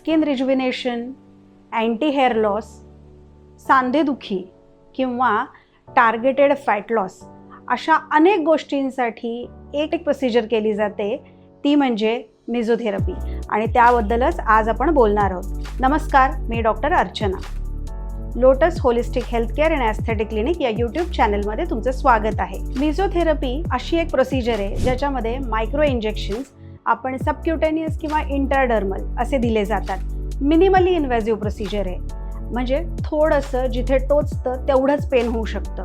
Skin rejuvenation anti hair loss सांधेदुखी किंवा targeted fat loss अशा अनेक गोष्टींसाठी एक एक प्रोसिजर केली जाते. ती म्हणजे मिझोथेरपी आणि त्याबद्दलच आज आपण बोलणार आहोत. नमस्कार मी doctor Archana. Lotus holistic healthcare and aesthetic clinic या यूट्यूब चॅनलमध्ये तुमचं स्वागत आहे. मिझोथेरपी अशी एक प्रोसिजर आहे ज्याच्यामध्ये मायक्रो इंजेक्शन्स आपण सबक्युटेनियस किंवा इंटरडर्मल असे दिले जातात. मिनिमली इन्व्हेझिव्ह प्रोसिजर आहे. म्हणजे थोडंसं जिथे टोचतं तेवढंच पेन होऊ शकतं.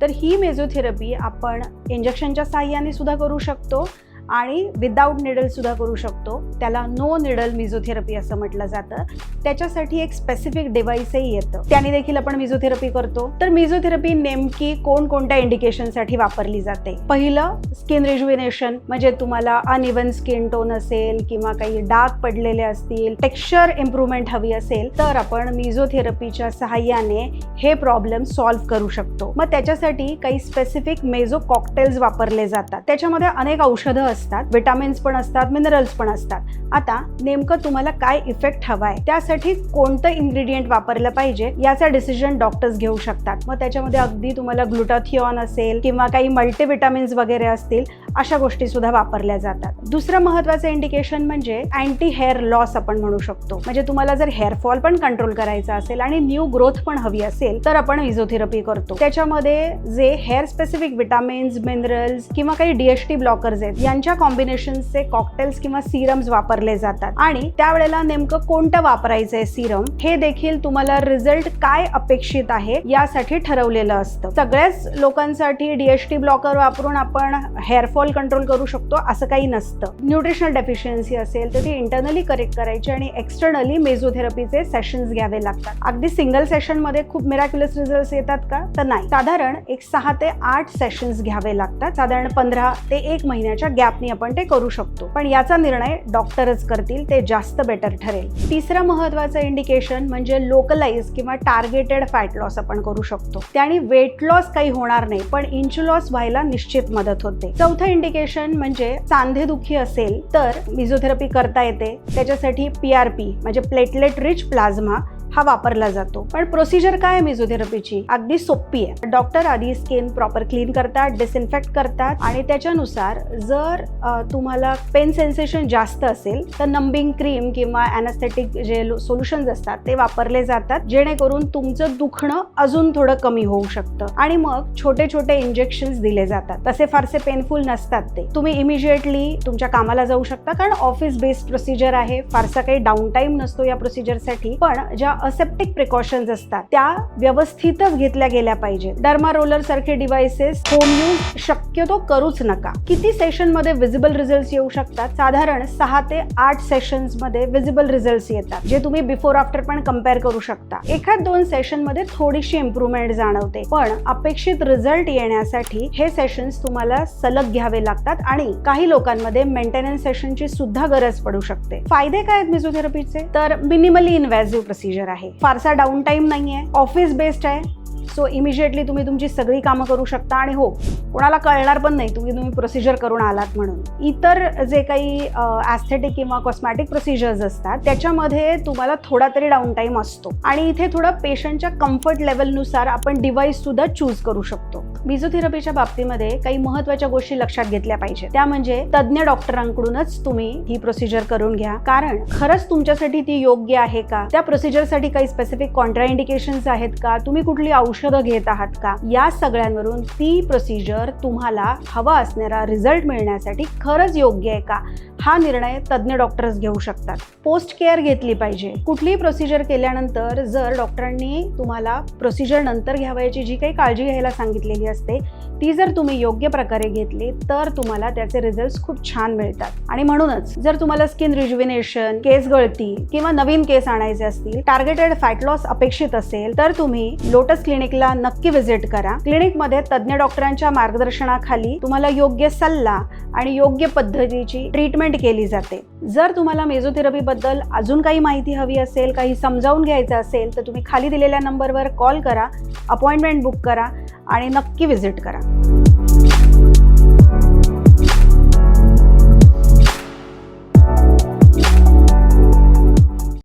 तर ही मेझोथेरपी आपण इंजेक्शनच्या साह्याने सुद्धा करू शकतो. आणि विदाऊट निडलसुद्धा करू शकतो. त्याला नो निडल मिझोथेरपी असं म्हटलं जातं. त्याच्यासाठी एक स्पेसिफिक डिव्हाइसही येतं. त्याने देखील आपण मिझोथेरपी करतो. तर मिझोथेरपी नेमकी कोणकोणत्या इंडिकेशनसाठी वापरली जाते? पहिलं स्किन रिज्युविनेशन म्हणजे तुम्हाला अनइवन स्किन टोन असेल किंवा काही डाग पडलेले असतील टेक्स्चर इम्प्रूव्हमेंट हवी असेल तर आपण मिझोथेरपीच्या सहाय्याने हे प्रॉब्लेम सॉल्व्ह करू शकतो. मग त्याच्यासाठी काही स्पेसिफिक मेझो कॉकटेल्स वापरले जातात. त्याच्यामध्ये अनेक औषधं असतात विटामिन्स पण असतात मिनरल्स पण असतात. आता नेमकं तुम्हाला काय इफेक्ट हवाय? आहे त्यासाठी कोणतं इन्ग्रेडियंट वापरलं पाहिजे याचा डिसिजन डॉक्टर्स घेऊ शकतात. मग त्याच्यामध्ये अगदी तुम्हाला ग्लुटाथिऑन असेल किंवा काही मल्टीविटामिन्स वगैरे असतील अशा गोष्टी सुद्धा वापरल्या जातात. दुसरं महत्वाचं इंडिकेशन म्हणजे अँटी हेअर लॉस आपण म्हणू शकतो. म्हणजे तुम्हाला जर हेअरफॉल पण कंट्रोल करायचा असेल आणि न्यू ग्रोथ पण हवी असेल तर आपण इझोथेरपी करतो. त्याच्यामध्ये जे हेअर स्पेसिफिक विटामिन्स मिनरल्स किंवा काही डीएसटी ब्लॉकर्स आहेत यांच्या कॉम्बिनेशनचे कॉकटेल्स किंवा सिरम्स वापरले जातात. आणि त्यावेळेला नेमकं कोणतं वापरायचं आहे सिरम हे देखील तुम्हाला रिझल्ट काय अपेक्षित आहे यासाठी ठरवलेलं असतं. सगळ्याच लोकांसाठी डीएसटी ब्लॉकर वापरून आपण हेअरफॉल कंट्रोल करू शकतो असं काही नसतं. न्यूट्रिशनल डेफिशियन्सी असेल तर ती इंटरनली करेक्ट करायची आणि एक्सटर्नली मेझोथेरपीचे सेशन्स घ्यावे लागतात. अगदी सिंगल सेशनमध्ये खूप मिराक्युलस रिझल्ट येतात का? तर नाही. साधारण एक सहा ते आठ सेशन्स घ्यावे लागतात. साधारण पंधरा ते एक महिन्याच्या गॅपनी आपण ते करू शकतो. पण याचा निर्णय डॉक्टरच करतील ते जास्त बेटर ठरेल. तिसरं महत्वाचं इंडिकेशन म्हणजे लोकलाइज किंवा टार्गेटेड फॅट लॉस आपण करू शकतो. त्याने वेट लॉस काही होणार नाही पण इंच लॉस व्हायला निश्चित मदत होते. चौथं इंडिकेशन म्हणजे सांधेदुखी असेल तर मिझोथेरपी करता येते. त्याच्यासाठी पी आर पी म्हणजे प्लेटलेट रिच प्लाझ्मा हा वापरला जातो. पण प्रोसिजर काय आहे मिझोथेरपीची अगदी सोपी आहे. डॉक्टर आधी स्किन प्रॉपर क्लीन करतात डिसइन्फेक्ट करतात आणि त्याच्यानुसार जर तुम्हाला पेन सेन्सेशन जास्त असेल तर नंबिंग क्रीम किंवा अॅनास्थेटिक जे सोल्युशन्स असतात ते वापरले जातात. जेणेकरून तुमचं दुखणं अजून थोडं कमी होऊ शकतं. आणि मग छोटे छोटे इंजेक्शन्स दिले जातात. तसे फारसे पेनफुल नसतात ते. तुम्ही इमिजिएटली तुमच्या कामाला जाऊ शकता कारण ऑफिस बेस्ड प्रोसिजर आहे. फारसा काही डाऊन टाईम नसतो या प्रोसिजरसाठी पण ज्या असेप्टिक प्रिकॉशन्स असतात. त्या व्यवस्थितच घेतल्या गेल्या पाहिजेत. डर्मा रोलर सारखे डिव्हाइसेस होम यूज शक्यतो करूच नका. किती सेशनमध्ये विजिबल रिझल्ट येऊ शकतात? साधारण सहा ते आठ सेशन्समध्ये विजिबल रिझल्ट येतात जे तुम्ही बिफोर आफ्टर पण कंपेअर करू शकता. एखाद दोन सेशनमध्ये थोडीशी इम्प्रूव्हमेंट जाणवते पण अपेक्षित रिझल्ट येण्यासाठी हे सेशन्स तुम्हाला सलग घ्यावे लागतात आणि काही लोकांमध्ये मेंटेनन्स सेशनची सुद्धा गरज पडू शकते. फायदे काय आहेत मिझोथेरपीचे तर मिनिमली इन्व्हॅझिव्ह प्रोसिजर आहे. फारसा डाऊन टाईम नाही आहे ऑफिस बेस्ड आहे. सो इमिजिएटली तुम्ही तुमची सगळी कामं करू शकता आणि हो कोणाला कळणार पण नाही तुम्ही तुम्ही प्रोसिजर करून आलात म्हणून. इतर जे काही ॲस्थेटिक किंवा कॉस्मॅटिक प्रोसिजर्स असतात त्याच्यामध्ये तुम्हाला थोडा तरी डाऊन टाईम असतो. आणि इथे थोडं पेशंटच्या कम्फर्ट लेवलनुसार आपण डिव्हाइस सुद्धा चूज करू शकतो. मिझोथेरपीच्या बाबतीमध्ये काही महत्त्वाच्या गोष्टी लक्षात घेतल्या पाहिजे त्या म्हणजे तज्ज्ञ डॉक्टरांकडूनच तुम्ही ही प्रोसिजर करून घ्या. कारण खरंच तुमच्यासाठी ती योग्य आहे का? त्या प्रोसिजरसाठी काही स्पेसिफिक कॉन्ट्राइंडिकेशन आहेत का? तुम्ही कुठली औषधं घेत आहात का? या सगळ्यांवरून ती प्रोसिजर तुम्हाला हवा असणारा रिझल्ट मिळण्यासाठी खरंच योग्य आहे का? हा निर्णय तज्ज्ञ डॉक्टर्स घेऊ शकतात. पोस्ट केअर घेतली पाहिजे. कुठलीही प्रोसिजर केल्यानंतर जर डॉक्टरांनी तुम्हाला प्रोसिजर नंतर घ्यावयाची जी काही काळजी घ्यायला सांगितलेली असते ती जर तुम्ही योग्य प्रकारे घेतली तर तुम्हाला त्याचे रिझल्ट खूप छान मिळतात. आणि म्हणूनच जर तुम्हाला स्किन रिज्युविनेशन केस गळती किंवा नवीन केस आणायचे असतील टार्गेटेड फॅट लॉस अपेक्षित असेल तर तुम्ही लोटस क्लिनिकला नक्की व्हिजिट करा. क्लिनिकमध्ये तज्ज्ञ डॉक्टरांच्या मार्गदर्शनाखाली तुम्हाला योग्य सल्ला आणि योग्य पद्धतीची ट्रीटमेंट केली जाते. जर तुम्हाला मेझोथेरपीबद्दल अजून काही माहिती हवी असेल काही समजावून घ्यायचं असेल तर तुम्ही खाली दिलेल्या नंबरवर कॉल करा अपॉइंटमेंट बुक करा आणि नक्की व्हिजिट करा.